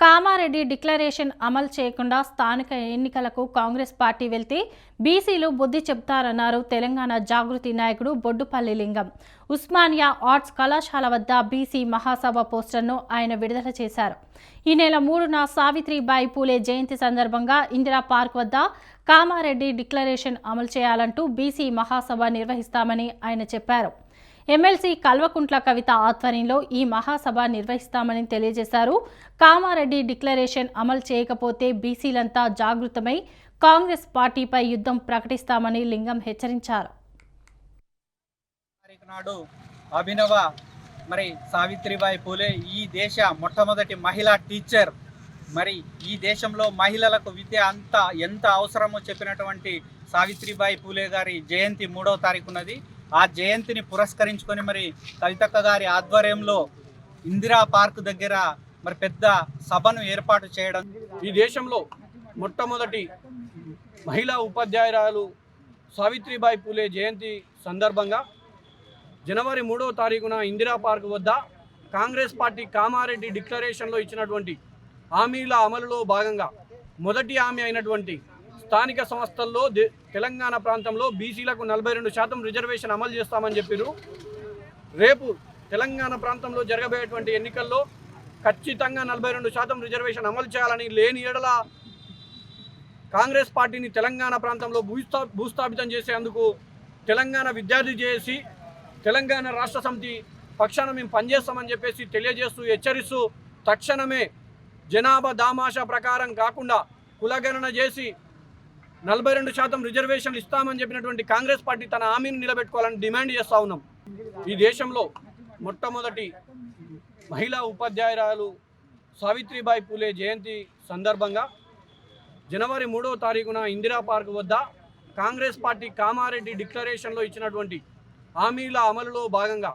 Kamareddy declaration అమలు చేయకుండా స్థానిక ఎన్నికలకు కాంగ్రెస్ పార్టీ వెళ్తే బీసీలు బుద్ధి చెబుతారన్నారు తెలంగాణ జాగృతి నాయకుడు బొడ్డుపల్లి లింగం. ఉస్మానియా ఆర్ట్స్ కళాశాల వద్ద బీసీ మహాసభ పోస్టర్ను ఆయన విడుదల చేశారు. ఈ నెల మూడున సావిత్రిబాయి పూలే జయంతి సందర్భంగా ఇందిరా పార్క్ వద్ద కామారెడ్డి డిక్లరేషన్ అమలు చేయాలంటూ బీసీ మహాసభ నిర్వహిస్తామని ఆయన చెప్పారు. ఎమ్మెల్సీ కల్వకుంట్ల కవిత ఆధ్వర్యంలో ఈ మహాసభ నిర్వహిస్తామని తెలియజేశారు. కామారెడ్డి డిక్లరేషన్ అమలు చేయకపోతే బీసీలంతా జాగృతమై కాంగ్రెస్ పార్టీపై యుద్ధం ప్రకటిస్తామని లింగం హెచ్చరించారు. నాడు అభినవ మరి సావిత్రిబాయి పూలే ఈ దేశ మొట్టమొదటి మహిళా టీచర్. మరి ఈ దేశంలో మహిళలకు విద్య అంత ఎంత అవసరమో చెప్పినటువంటి సావిత్రిబాయి పూలే గారి జయంతి మూడవ తారీఖు ఉన్నది ఆ జయంతిని పురస్కరించుకొని మరి కవితక్క గారి ఆధ్వర్యంలో ఇందిరా పార్క్ దగ్గర మరి పెద్ద సభను ఏర్పాటు చేయడం. ఈ దేశంలో మొట్టమొదటి మహిళా ఉపాధ్యాయురాలు సావిత్రిబాయి పూలే జయంతి సందర్భంగా జనవరి మూడవ తారీఖున ఇందిరా పార్క్ వద్ద కాంగ్రెస్ పార్టీ కామారెడ్డి డిక్లరేషన్లో ఇచ్చినటువంటి హామీల అమలులో భాగంగా మొదటి హామీ అయినటువంటి స్థానిక సంస్థల్లో తెలంగాణ ప్రాంతంలో బీసీలకు నలభై రెండు శాతం రిజర్వేషన్ అమలు చేస్తామని చెప్పారు రేపు తెలంగాణ ప్రాంతంలో జరగబోయేటువంటి ఎన్నికల్లో ఖచ్చితంగా నలభై రెండు శాతం రిజర్వేషన్ అమలు చేయాలని లేని ఏడల కాంగ్రెస్ పార్టీని తెలంగాణ ప్రాంతంలో భూస్థా భూస్థాపితం చేసేందుకు తెలంగాణ విద్యార్థి చేసి తెలంగాణ రాష్ట్ర సమితి పక్షాన మేము పనిచేస్తామని చెప్పేసి తెలియజేస్తూ హెచ్చరిస్తూ తక్షణమే జనాభా దామాషా ప్రకారం కాకుండా కులగణన చేసి నలభై రెండు శాతం రిజర్వేషన్లు ఇస్తామని చెప్పినటువంటి కాంగ్రెస్ పార్టీ తన హామీని నిలబెట్టుకోవాలని డిమాండ్ చేస్తూ ఉన్నాం. ఈ దేశంలో మొట్టమొదటి మహిళా ఉపాధ్యాయురాలు సావిత్రిబాయి పూలే జయంతి సందర్భంగా జనవరి మూడవ తారీఖున ఇందిరా పార్క్ వద్ద కాంగ్రెస్ పార్టీ కామారెడ్డి డిక్లరేషన్లో ఇచ్చినటువంటి హామీల అమలులో భాగంగా